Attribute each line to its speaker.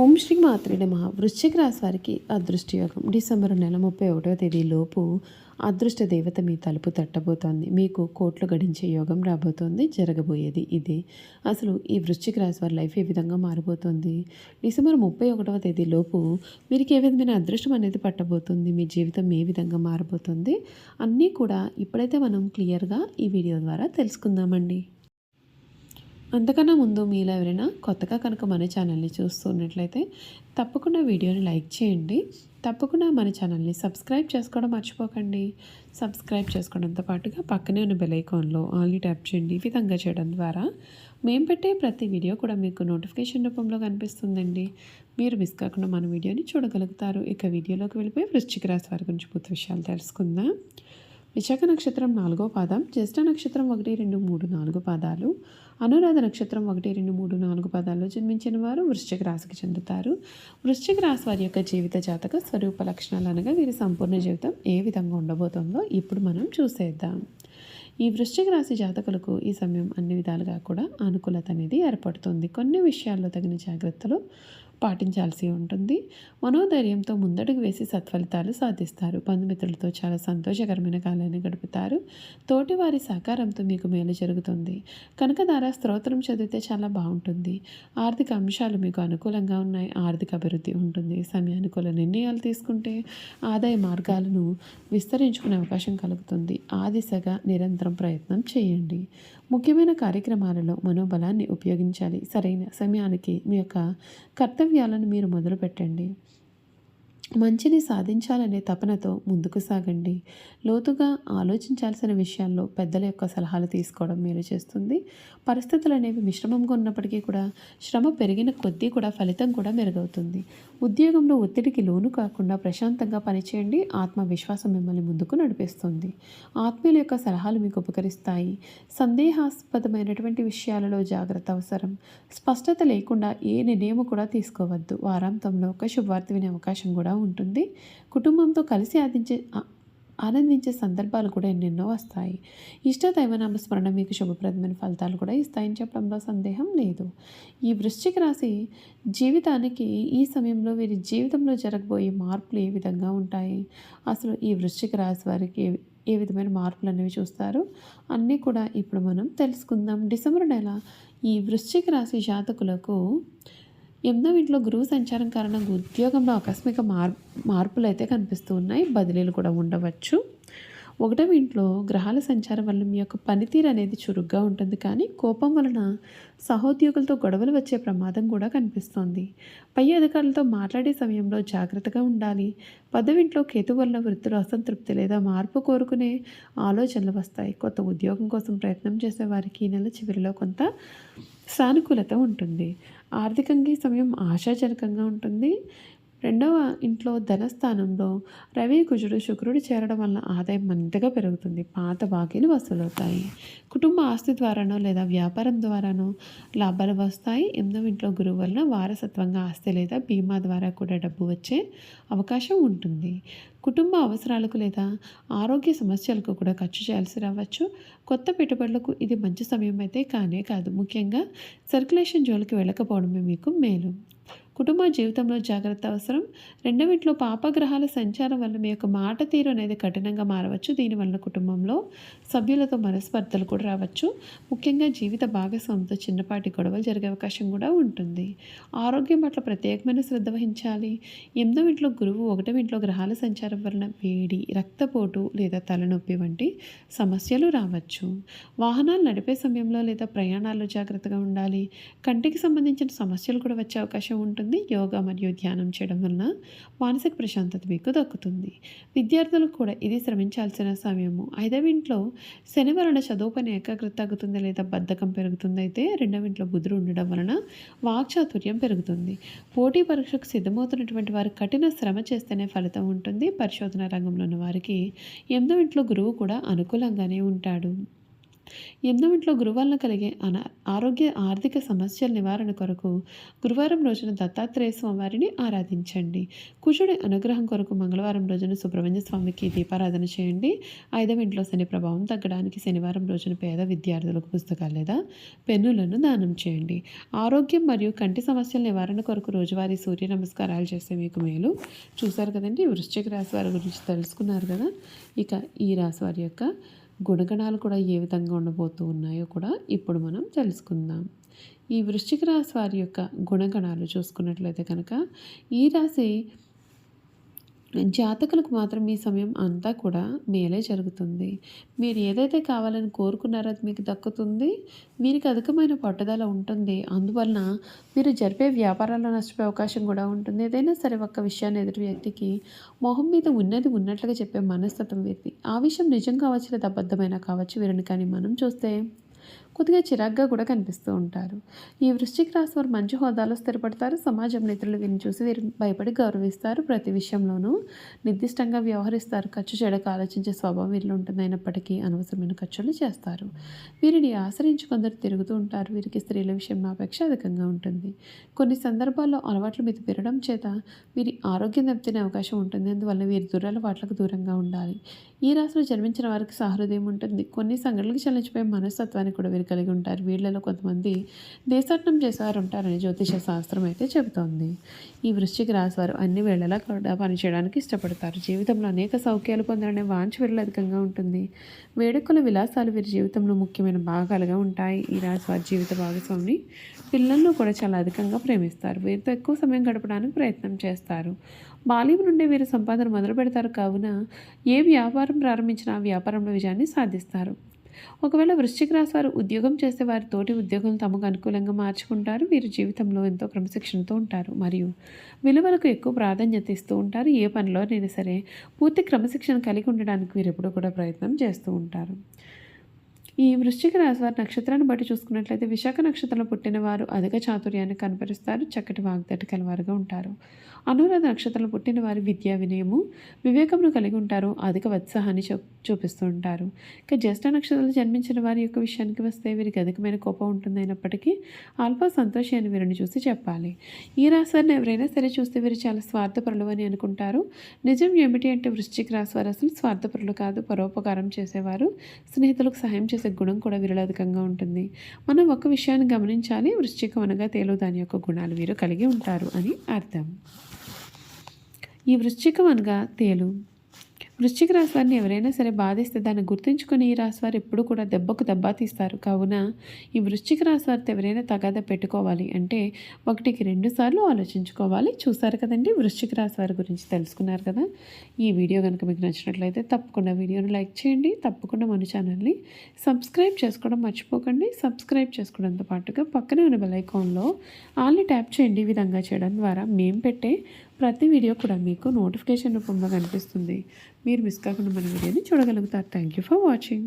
Speaker 1: ఓం శ్రీ మాత్రే నమ. వృశ్చిక రాశి వారికి అదృష్ట యోగం డిసెంబర్ నెల ముప్పై ఒకటవ తేదీ లోపు అదృష్ట దేవత మీ తలుపు తట్టబోతోంది. మీకు కోట్లు గడించే యోగం రాబోతోంది జరగబోయేది ఇదే. అసలు ఈ వృశ్చిక రాశి వారి లైఫ్ ఏ విధంగా మారిపోతుంది డిసెంబర్ ముప్పై ఒకటవ తేదీ లోపు ఏ విధమైన అదృష్టం అనేది పట్టబోతుంది? మీ జీవితం ఏ విధంగా మారబోతుంది? అన్నీ కూడా ఇప్పుడైతే మనం క్లియర్గా ఈ వీడియో ద్వారా తెలుసుకుందామండి. అంతకన్నా ముందు మీలో ఎవరైనా కొత్తగా కనుక మన ఛానల్ని చూస్తున్నట్లయితే తప్పకుండా వీడియోని లైక్ చేయండి. తప్పకుండా మన ఛానల్ని సబ్స్క్రైబ్ చేసుకోవడం మర్చిపోకండి. సబ్స్క్రైబ్ చేసుకోవడంతో పాటుగా పక్కనే ఉన్న బెల్ ఐకాన్లో ఆన్లీ ట్యాప్ చేయండి. ఈ విధంగా చేయడం ద్వారా మేము పెట్టే ప్రతి వీడియో కూడా మీకు నోటిఫికేషన్ రూపంలో కనిపిస్తుందండి. మీరు మిస్ కాకుండా మన వీడియోని చూడగలుగుతారు. ఇక వీడియోలోకి వెళ్ళిపోయి వృశ్చిక రాశి వారి గురించి పూర్తి విషయాలు తెలుసుకుందాం. విశాఖ నక్షత్రం నాలుగో పాదం జ్యేష్ఠ నక్షత్రం ఒకటి రెండు మూడు నాలుగు పాదాలు. అనురాధ నక్షత్రం ఒకటి రెండు మూడు నాలుగు పదాల్లో జన్మించిన వారు వృశ్చిక రాశికి చెందుతారు. వృశ్చిక రాశి వారి యొక్క జీవిత జాతక స్వరూప లక్షణాలు అనగా వీరి సంపూర్ణ జీవితం ఏ విధంగా ఉండబోతుందో ఇప్పుడు మనం చూసేద్దాం. ఈ వృశ్చిక రాశి జాతకులకు ఈ సమయం అన్ని విధాలుగా కూడా అనుకూలత అనేది ఏర్పడుతుంది. కొన్ని విషయాల్లో తగిన జాగ్రత్తలు పాటించాల్సి ఉంటుంది. మనోధైర్యంతో ముందడుగు వేసి సత్ఫలితాలు సాధిస్తారు. బంధుమిత్రులతో చాలా సంతోషకరమైన కాలాన్ని గడుపుతారు. తోటివారి సహకారంతో మీకు మేలు జరుగుతుంది. కనకధార స్తోత్రం చదివితే చాలా బాగుంటుంది. ఆర్థిక అంశాలు మీకు అనుకూలంగా ఉన్నాయి. ఆర్థిక అభివృద్ధి ఉంటుంది. సమయానుకూల నిర్ణయాలు తీసుకుంటే ఆదాయ మార్గాలను విస్తరించుకునే అవకాశం కలుగుతుంది. ఆ దిశగా నిరంతరం ప్రయత్నం చేయండి. ముఖ్యమైన కార్యక్రమాలలో మనోబలాన్ని ఉపయోగించాలి. సరైన సమయానికి మీ యొక్క కర్తవ్యాలను మీరు మొదలు పెట్టండి మంచిని సాధించాలనే తపనతో ముందుకు సాగండి. లోతుగా ఆలోచించాల్సిన విషయాల్లో పెద్దల యొక్క సలహాలు తీసుకోవడం మేలు చేస్తుంది. పరిస్థితులు అనేవి మిశ్రమంగా ఉన్నప్పటికీ కూడా శ్రమ పెరిగిన కొద్దీ కూడా ఫలితం కూడా మెరుగవుతుంది. ఉద్యోగంలో ఒత్తిడికి లోను కాకుండా ప్రశాంతంగా పనిచేయండి. ఆత్మవిశ్వాసం మిమ్మల్ని ముందుకు నడిపిస్తుంది. ఆత్మీయుల యొక్క సలహాలు మీకు ఉపకరిస్తాయి. సందేహాస్పదమైనటువంటి విషయాలలో జాగ్రత్త అవసరం. స్పష్టత లేకుండా ఏ నిర్ణయం కూడా తీసుకోవద్దు. వారాంతంలో ఒక శుభవార్త వినే అవకాశం కూడా ఉంటుంది. కుటుంబంతో కలిసి ఆదించే ఆనందించే సందర్భాలు కూడా ఎన్నెన్నో వస్తాయి. ఇష్ట దైవనామ స్మరణ మీకు శుభప్రదమైన ఫలితాలు కూడా ఇస్తాయని చెప్పడంలో సందేహం లేదు. ఈ వృశ్చిక రాశి జీవితానికి ఈ సమయంలో వీరి జీవితంలో జరగబోయే మార్పులు ఏ విధంగా ఉంటాయి? అసలు ఈ వృశ్చిక రాశి వారికి ఏ విధమైన మార్పులు అనేవి చూస్తారు? అన్నీ కూడా ఇప్పుడు మనం తెలుసుకుందాం. డిసెంబర్ నెల ఈ వృశ్చిక రాశి జాతకులకు ఎనిమిదో ఇంట్లో గురువు సంచారం కారణంగా ఉద్యోగంలో ఆకస్మిక మార్ మార్పులు అయితే కనిపిస్తూ ఉన్నాయి. బదిలీలు కూడా ఉండవచ్చు. ఒకటవ ఇంట్లో గ్రహాల సంచారం వల్ల మీ యొక్క పనితీరు అనేది చురుగ్గా ఉంటుంది. కానీ కోపం వలన సహోద్యోగులతో గొడవలు వచ్చే ప్రమాదం కూడా కనిపిస్తోంది. పై అధికారులతో మాట్లాడే సమయంలో జాగ్రత్తగా ఉండాలి. పదవింట్లో కేతు వల్ల వృత్తిలో అసంతృప్తి లేదా మార్పు కోరుకునే ఆలోచనలు వస్తాయి. కొత్త ఉద్యోగం కోసం ప్రయత్నం చేసే వారికి ఈ నెల చివరిలో కొంత సానుకూలత ఉంటుంది. ఆర్థికంగా ఈ సమయం ఆశాజనకంగా ఉంటుంది. రెండవ ఇంట్లో ధనస్థానంలో రవి కుజుడు శుక్రుడు చేరడం వల్ల ఆదాయం మంతగా పెరుగుతుంది. పాత బాకీలు వసూలవుతాయి. కుటుంబ ఆస్తి ద్వారానో లేదా వ్యాపారం ద్వారానో లాభాలు వస్తాయి. ఎనిమిదవ ఇంట్లో గురువు వలన వారసత్వంగా ఆస్తి లేదా బీమా ద్వారా కూడా డబ్బు వచ్చే అవకాశం ఉంటుంది. కుటుంబ అవసరాలకు లేదా ఆరోగ్య సమస్యలకు కూడా ఖర్చు చేయాల్సి రావచ్చు. కొత్త పెట్టుబడులకు ఇది మంచి సమయం అయితే కానే కాదు. ముఖ్యంగా సర్క్యులేషన్ జోలికి వెళ్ళకపోవడమే మీకు మేలు. కుటుంబ జీవితంలో జాగ్రత్త అవసరం. రెండవ ఇంట్లో పాపగ్రహాల సంచారం వల్ల మీ యొక్క మాట తీరు అనేది కఠినంగా మారవచ్చు. దీనివల్ల కుటుంబంలో సభ్యులతో మనస్పర్ధలు కూడా రావచ్చు. ముఖ్యంగా జీవిత భాగస్వామితో చిన్నపాటి గొడవలు జరిగే అవకాశం కూడా ఉంటుంది. ఆరోగ్యం పట్ల ప్రత్యేకమైన శ్రద్ధ వహించాలి. ఎనిమిదవ ఇంట్లో గురువు ఒకటవ ఇంట్లో గ్రహాల సంచారం వలన వేడి రక్తపోటు లేదా తలనొప్పి వంటి సమస్యలు రావచ్చు. వాహనాలు నడిపే సమయంలో లేదా ప్రయాణాల్లో జాగ్రత్తగా ఉండాలి. కంటికి సంబంధించిన సమస్యలు కూడా వచ్చే అవకాశం ఉంటుంది. యోగా మరియు ధ్యానం చేయడం వలన మానసిక ప్రశాంతత మీకు దక్కుతుంది. విద్యార్థులకు కూడా ఇది శ్రమించాల్సిన సమయము. ఐదవ ఇంట్లో శని వలన చదువు పని ఏకాగ్రత తగ్గుతుంది లేదా బద్ధకం పెరుగుతుంది అయితే రెండవ ఇంట్లో బుధుడు ఉండడం వలన వాక్చాతుర్యం పెరుగుతుంది. పోటీ పరీక్షకు సిద్ధమవుతున్నటువంటి వారు కఠిన శ్రమ చేస్తేనే ఫలితం ఉంటుంది. పరిశోధన రంగంలో ఉన్న వారికి ఎనిమిదవ ఇంట్లో గురువు కూడా అనుకూలంగానే ఉంటాడు. ఎనిమిదో ఇంట్లో గురువాలను కలిగే అన ఆరోగ్య ఆర్థిక సమస్యల నివారణ కొరకు గురువారం రోజున దత్తాత్రేయ స్వామివారిని ఆరాధించండి. కుజుడి అనుగ్రహం కొరకు మంగళవారం రోజున సుబ్రహ్మణ్య స్వామికి దీపారాధన చేయండి. ఐదవ ఇంట్లో శని ప్రభావం తగ్గడానికి శనివారం రోజున పేద విద్యార్థులకు పుస్తకాలు లేదా పెన్నులను దానం చేయండి. ఆరోగ్యం మరియు కంటి సమస్యల నివారణ కొరకు రోజువారీ సూర్య నమస్కారాలు చేస్తే మీకు మేలు. చూశారు కదండి వృశ్చిక రాశి వారి గురించి తెలుసుకున్నారు కదా? ఇక ఈ రాశి వారి యొక్క గుణగణాలు కూడా ఏ విధంగా ఉండబోతూ ఉన్నాయో కూడా ఇప్పుడు మనం తెలుసుకుందాం. ఈ వృశ్చిక రాశి వారి యొక్క గుణగణాలు చూసుకున్నట్లయితే కనుక ఈ రాశి జాతకులకు మాత్రం ఈ సమయం అంతా కూడా మేలే జరుగుతుంది. మీరు ఏదైతే కావాలని కోరుకున్నారో అది మీకు దక్కుతుంది. వీరికి అధికమైన పట్టుదల ఉంటుంది. అందువలన మీరు జరిపే వ్యాపారాల్లో నష్టపోయే అవకాశం కూడా ఉంటుంది. ఏదైనా సరే ఒక్క విషయాన్ని ఎదుటి వ్యక్తికి మొహం మీద ఉన్నది ఉన్నట్లుగా చెప్పే మనస్తత్వం వీరిది. ఆ విషయం నిజం కావచ్చు లేదా అబద్ధమైనా కావచ్చు వీరిని కానీ మనం చూస్తే కొద్దిగా చిరాగ్గా కూడా కనిపిస్తూ ఉంటారు. ఈ వృశ్చిక రాశి వారు మంచి హోదాలో స్థిరపడతారు. సమాజం నేతలు వీరిని చూసి వీరు భయపడి గౌరవిస్తారు. ప్రతి విషయంలోనూ నిర్దిష్టంగా వ్యవహరిస్తారు. ఖర్చు చేయడానికి ఆలోచించే స్వభావం వీరిలో ఉంటుంది అయినప్పటికీ అనవసరమైన ఖర్చులు చేస్తారు. వీరిని ఆశ్రయించి కొందరు తిరుగుతూ ఉంటారు. వీరికి స్త్రీల విషయంలో అపేక్ష అధికంగా ఉంటుంది. కొన్ని సందర్భాల్లో అలవాట్లు మీద పెరగడం చేత వీరి ఆరోగ్యం దెబ్బతినే అవకాశం ఉంటుంది. అందువల్ల వీరి దురలవాట్లకు దూరంగా ఉండాలి. ఈ రాశిలో జన్మించిన వారికి సహృదయం ఉంటుంది. కొన్ని సంఘటనలకు చలించిపోయే మనస్తత్వాన్ని కూడా వీరికి కలిగి ఉంటారు. వీళ్ళలో కొంతమంది దేశాటనం చేసేవారు ఉంటారని జ్యోతిష శాస్త్రం అయితే చెబుతోంది. ఈ వృశ్చిక రాశి వారు అన్ని వేళలా కూడా పనిచేయడానికి ఇష్టపడతారు. జీవితంలో అనేక సౌఖ్యాలు పొందడనే వాంఛ వీళ్ళు అధికంగా ఉంటుంది. వేడుకల విలాసాలు వీరి జీవితంలో ముఖ్యమైన భాగాలుగా ఉంటాయి. ఈ రాశి వారి జీవిత భాగస్వామిని పిల్లలను కూడా చాలా అధికంగా ప్రేమిస్తారు. వీరితో ఎక్కువ సమయం గడపడానికి ప్రయత్నం చేస్తారు. బాల్యం నుండి వీరు సంపాదన మొదలు పెడతారు కావున ఏ వ్యాపారం ప్రారంభించినా ఆ వ్యాపారంలో విజయాన్ని సాధిస్తారు. ఒకవేళ వృశ్చిక రాశి వారు ఉద్యోగం చేసే వారి తోటి ఉద్యోగం తమకు అనుకూలంగా మార్చుకుంటారు. వీరు జీవితంలో ఎంతో క్రమశిక్షణతో ఉంటారు. మరియు విలువలకు ఎక్కువ ప్రాధాన్యత ఇస్తూ ఉంటారు. ఏ పనిలోనైనా సరే పూర్తి క్రమశిక్షణ కలిగి ఉండడానికి వీరు ఎప్పుడూ కూడా ప్రయత్నం చేస్తూ ఉంటారు. ఈ వృశ్చిక రాశి వారి నక్షత్రాన్ని బట్టి చూసుకున్నట్లయితే విశాఖ నక్షత్రంలో పుట్టిన వారు అధిక చాతుర్యాన్ని కనపరుస్తారు. చక్కటి వాగ్దట కలవారుగా ఉంటారు. అనురాధ నక్షత్రంలో పుట్టిన వారు విద్యా వినయము వివేకమును కలిగి ఉంటారు. అధిక ఉత్సాహాన్ని చూ చూపిస్తూ ఉంటారు. ఇక జ్యేష్ఠ నక్షత్రంలో జన్మించిన వారి యొక్క విషయానికి వస్తే వీరికి అధికమైన కోపం ఉంటుంది అయినప్పటికీ అల్ప సంతోషాన్ని వీరిని చూసి చెప్పాలి. ఈ రాశిని ఎవరైనా సరే చూస్తే వీరు చాలా స్వార్థపరులు అని అనుకుంటారు. నిజం ఏమిటి అంటే వృశ్చిక రాశి వారు అసలు స్వార్థపరులు కాదు. పరోపకారం చేసేవారు. స్నేహితులకు సహాయం చేసే గుణం కూడా వీరిలో అధికంగా ఉంటుంది. మనం ఒక విషయాన్ని గమనించాలి వృశ్చికం అనగా తేలు దాని యొక్క గుణాలు వీరు కలిగి ఉంటారు అని అర్థం. ఈ వృశ్చికం అనగా తేలు. వృశ్చిక రాశి వారిని ఎవరైనా సరే బాధిస్తే దాన్ని గుర్తుంచుకొని ఈ రాశి వారు ఎప్పుడు కూడా దెబ్బకు దెబ్బ తీస్తారు. కావున ఈ వృశ్చిక రాశి వారితో ఎవరైనా తగాద పెట్టుకోవాలి అంటే ఒకటికి రెండు సార్లు ఆలోచించుకోవాలి. చూసారు కదండి వృశ్చిక రాశి వారి గురించి తెలుసుకున్నారు కదా. ఈ వీడియో కనుక మీకు నచ్చినట్లయితే తప్పకుండా వీడియోని లైక్ చేయండి. తప్పకుండా మన ఛానల్ని సబ్స్క్రైబ్ చేసుకోవడం మర్చిపోకండి. సబ్స్క్రైబ్ చేసుకోవడంతో పాటుగా పక్కనే ఉన్న బెల్ ఐకాన్లో ఆల్ని ట్యాప్ చేయండి. ఈ విధంగా చేయడం ద్వారా మేము పెట్టే ప్రతి వీడియో కూడా మీకు నోటిఫికేషన్ రూపంలో కనిపిస్తుంది. మీరు మిస్ కాకుండా మన వీడియోని చూడగలుగుతారు. Thank you for watching